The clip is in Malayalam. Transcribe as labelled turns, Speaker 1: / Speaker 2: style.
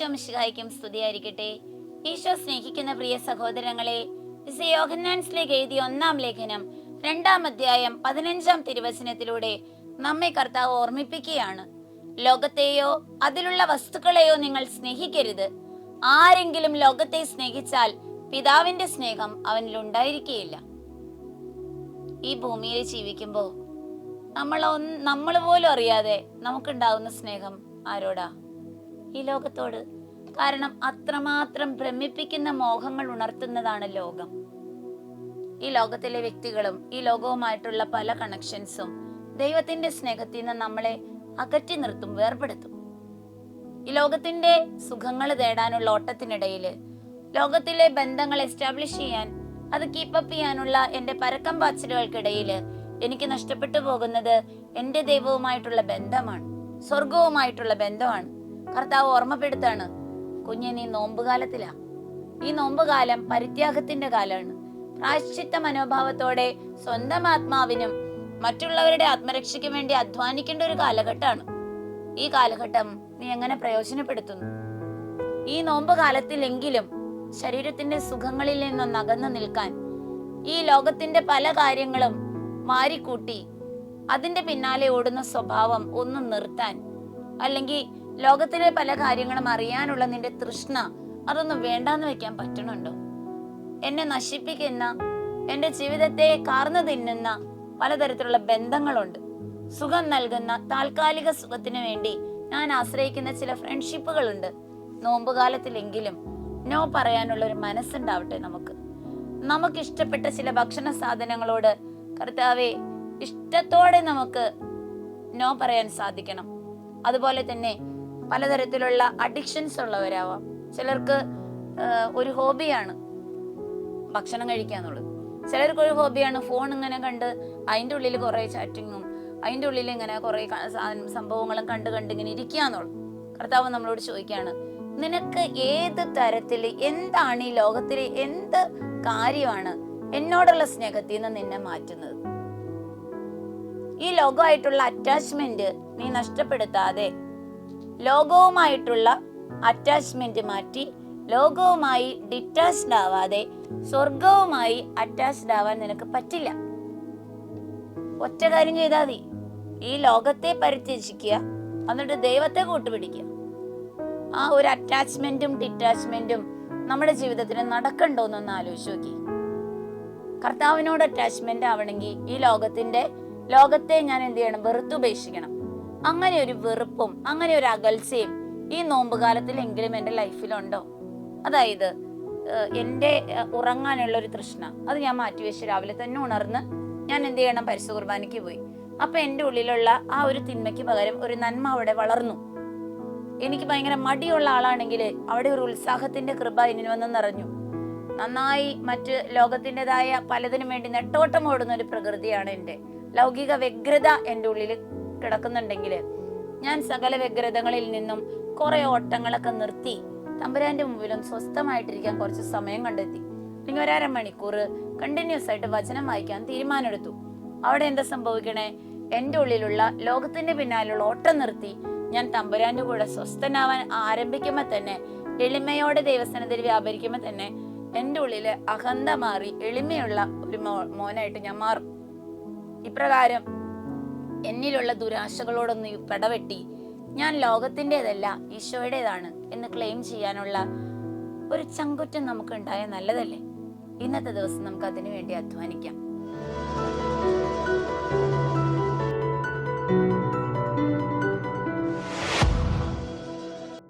Speaker 1: ഈശോ മിശിഹായിക്കും സ്തുതിയായിരിക്കട്ടെ. ഈശോ സ്നേഹിക്കുന്ന പ്രിയ സഹോദരങ്ങളെ യോഹന്നാൻസിലേക്ക് എഴുതിയ ഒന്നാം ലേഖനം രണ്ടാം അധ്യായം പതിനഞ്ചാം തിരുവചനത്തിലൂടെ നമ്മെ കർത്താവ് ഓർമ്മിപ്പിക്കുകയാണ്. ലോകത്തെയോ അതിലുള്ള വസ്തുക്കളെയോ നിങ്ങൾ സ്നേഹിക്കരുത്. ആരെങ്കിലും ലോകത്തെ സ്നേഹിച്ചാൽ പിതാവിന്റെ സ്നേഹം അവനിൽ ഉണ്ടായിരിക്കുകയില്ല. ഈ ഭൂമിയിൽ ജീവിക്കുമ്പോൾ നമ്മൾ നമ്മൾ പോലും അറിയാതെ നമുക്കുണ്ടാകുന്ന സ്നേഹം ആരോടാ? ഈ ലോകത്തോട്. കാരണം അത്രമാത്രം ഭ്രമിപ്പിക്കുന്ന മോഹങ്ങൾ ഉണർത്തുന്നതാണ് ലോകം. ഈ ലോകത്തിലെ വ്യക്തികളും ഈ ലോകവുമായിട്ടുള്ള പല കണക്ഷൻസും ദൈവത്തിന്റെ സ്നേഹത്തിൽ നിന്ന് നമ്മളെ അകറ്റി നിർത്തും വേർപെടുത്തും. ഈ ലോകത്തിന്റെ സുഖങ്ങൾ തേടാനുള്ള ഓട്ടത്തിനിടയിൽ ലോകത്തിലെ ബന്ധങ്ങൾ എസ്റ്റാബ്ലിഷ് ചെയ്യാൻ അത് കീപ്പപ്പ് ചെയ്യാനുള്ള എന്റെ പരക്കം പാച്ചിലുകൾക്കിടയിൽ എനിക്ക് നഷ്ടപ്പെട്ടു പോകുന്നത് എന്റെ ദൈവവുമായിട്ടുള്ള ബന്ധമാണ് സ്വർഗവുമായിട്ടുള്ള ബന്ധമാണ്. കർത്താവ് ഓർമ്മപ്പെടുത്താണ്. കുഞ്ഞെ നീ നോമ്പുകാലത്തിലാ. ഈ നോമ്പുകാലം പരിത്യാഗത്തിന്റെ കാലമാണ്. പ്രായശ്ചിത്ത മനോഭാവത്തോടെ സ്വന്തം ആത്മാവിനും മറ്റുള്ളവരുടെ ആത്മരക്ഷയ്ക്കും വേണ്ടി അധ്വാനിക്കേണ്ട ഒരു കാലഘട്ടമാണ്. ഈ കാലഘട്ടം നീ എങ്ങനെ പ്രയോജനപ്പെടുത്തുന്നു? ഈ നോമ്പ് കാലത്തിലെങ്കിലും ശരീരത്തിന്റെ സുഖങ്ങളിൽ നിന്നും അകന്നു നിൽക്കാൻ ഈ ലോകത്തിന്റെ പല കാര്യങ്ങളും മാറിക്കൂട്ടി അതിന്റെ പിന്നാലെ ഓടുന്ന സ്വഭാവം ഒന്ന് നിർത്താൻ അല്ലെങ്കിൽ ലോകത്തിലെ പല കാര്യങ്ങളും അറിയാനുള്ള നിന്റെ തൃഷ്ണ അതൊന്നും വേണ്ടാന്ന് വെക്കാൻ പറ്റണുണ്ടോ? എന്നെ നശിപ്പിക്കുന്ന എന്റെ ജീവിതത്തെ കാർന്നു തിന്നുന്ന പലതരത്തിലുള്ള ബന്ധങ്ങളുണ്ട്. സുഖം നൽകുന്ന താൽക്കാലിക സുഖത്തിന് വേണ്ടി ഞാൻ ആശ്രയിക്കുന്ന ചില ഫ്രണ്ട്ഷിപ്പുകളുണ്ട്. നോമ്പുകാലത്തിലെങ്കിലും നോ പറയാനുള്ള ഒരു മനസ്സുണ്ടാവട്ടെ നമുക്ക്. നമുക്ക് ഇഷ്ടപ്പെട്ട ചില ഭക്ഷണ സാധനങ്ങളോട് കർത്താവെ ഇഷ്ടത്തോടെ നമുക്ക് നോ പറയാൻ സാധിക്കണം. അതുപോലെ തന്നെ പലതരത്തിലുള്ള അഡിക്ഷൻസ് ഉള്ളവരാവാം. ചിലർക്ക് ഒരു ഹോബിയാണ് ഭക്ഷണം കഴിക്കുക എന്നുള്ളത് ചിലർക്ക് ഒരു ഹോബിയാണ് ഫോൺ ഇങ്ങനെ കണ്ട് അതിന്റെ ഉള്ളിൽ കുറേ ചാറ്റിങ്ങും അതിന്റെ ഉള്ളിൽ ഇങ്ങനെ കുറേ സംഭവങ്ങളും കണ്ട് കണ്ട് ഇങ്ങനെ ഇരിക്കുക എന്നുള്ളത് കർത്താവ് നമ്മളോട് ചോദിക്കുകയാണ് നിനക്ക് ഏത് തരത്തിൽ എന്താണ് ഈ ലോകത്തിലെ എന്ത് കാര്യമാണ് എന്നോടുള്ള സ്നേഹത്തിൽ നിന്ന് നിന്നെ മാറ്റുന്നത്? ഈ ലോകമായിട്ടുള്ള അറ്റാച്ച്മെന്റ് നീ നഷ്ടപ്പെടുത്താതെ ലോകവുമായിട്ടുള്ള അറ്റാച്ച്മെന്റ് മാറ്റി ലോകവുമായി ഡിറ്റാച്ച്ഡ് ആവാതെ സ്വർഗവുമായി അറ്റാച്ച്ഡ് ആവാൻ നിനക്ക് പറ്റില്ല. ഒറ്റ കാര്യം ചെയ്താൽ മതി. ഈ ലോകത്തെ പരിത്യജിക്കുക എന്നിട്ട് ദൈവത്തെ കൂട്ടുപിടിക്കുക. ആ ഒരു അറ്റാച്ച്മെന്റും ഡിറ്റാച്ച്മെന്റും നമ്മുടെ ജീവിതത്തിൽ നടക്കണ്ടോന്നൊന്ന് ആലോചിച്ച് നോക്കി. കർത്താവിനോട് അറ്റാച്ച്മെന്റ് ആവണമെങ്കിൽ ഈ ലോകത്തിന്റെ ലോകത്തെ ഞാൻ എന്ത് ചെയ്യണം? വെറുത്തുപേക്ഷിക്കണം അങ്ങനെ ഒരു വെറുപ്പും അങ്ങനെ ഒരു അകൽച്ചയും ഈ നോമ്പുകാലത്തിലെങ്കിലും എന്റെ ലൈഫിലുണ്ടോ? അതായത് എന്റെ ഉറങ്ങാനുള്ള ഒരു തൃഷ്ണ. അത് ഞാൻ മാറ്റിവെച്ച് രാവിലെ തന്നെ ഉണർന്ന് ഞാൻ എന്ത് ചെയ്യണം? പരിശു കുർബാനയ്ക്ക് പോയി. അപ്പൊ എന്റെ ഉള്ളിലുള്ള ആ ഒരു തിന്മയ്ക്ക് പകരം ഒരു നന്മ അവിടെ വളർന്നു. എനിക്ക് ഭയങ്കര മടിയുള്ള ആളാണെങ്കിൽ അവിടെ ഒരു ഉത്സാഹത്തിന്റെ കൃപ എന്നിന് വന്ന് നിറഞ്ഞു. നന്നായി മറ്റ് ലോകത്തിന്റെതായ പലതിനും വേണ്ടി നെട്ടോട്ടം ഓടുന്ന ഒരു പ്രകൃതിയാണ് എന്റെ. ലൗകിക വ്യഗ്രത എന്റെ ഉള്ളിൽ കിടക്കുന്നുണ്ടെങ്കിൽ ഞാൻ സകല വ്യഗ്രതകളിൽ നിന്നും കുറെ ഓട്ടങ്ങളൊക്കെ നിർത്തി തമ്പുരാന്റെ മുമ്പിലും സ്വസ്ഥമായിട്ടിരിക്കാൻ കുറച്ച് സമയം കണ്ടെത്തി. അല്ലെങ്കിൽ ഒരര മണിക്കൂർ കണ്ടിന്യൂസ് ആയിട്ട് വചനം വായിക്കാൻ തീരുമാനമെടുത്തു. അവിടെ എന്താ സംഭവിക്കണേ? എന്റെ ഉള്ളിലുള്ള ലോകത്തിന്റെ പിന്നാലുള്ള ഓട്ടം നിർത്തി ഞാൻ തമ്പുരാന്റെ കൂടെ സ്വസ്ഥനാവാൻ ആരംഭിക്കുമ്പോൾ തന്നെ എളിമയോടെ ദൈവസ്ഥാനത്തിൽ വ്യാപരിക്കുമ്പോൾ തന്നെ എന്റെ ഉള്ളിൽ അഹന്ത മാറി എളിമയുള്ള ഒരു മോനായിട്ട് ഞാൻ മാറും. ഇപ്രകാരം എന്നിലുള്ള ദുരാശകളോടൊന്ന് പടവെട്ടി ഞാൻ ലോകത്തിന്റെതല്ല ഈശോയുടേതാണ് എന്ന് ക്ലെയിം ചെയ്യാനുള്ള ഒരു ചങ്കുറ്റം നമുക്ക് ഉണ്ടായാൽ നല്ലതല്ലേ? ഇന്നത്തെ ദിവസം നമുക്ക് അതിനു വേണ്ടി അധ്വാനിക്കാം.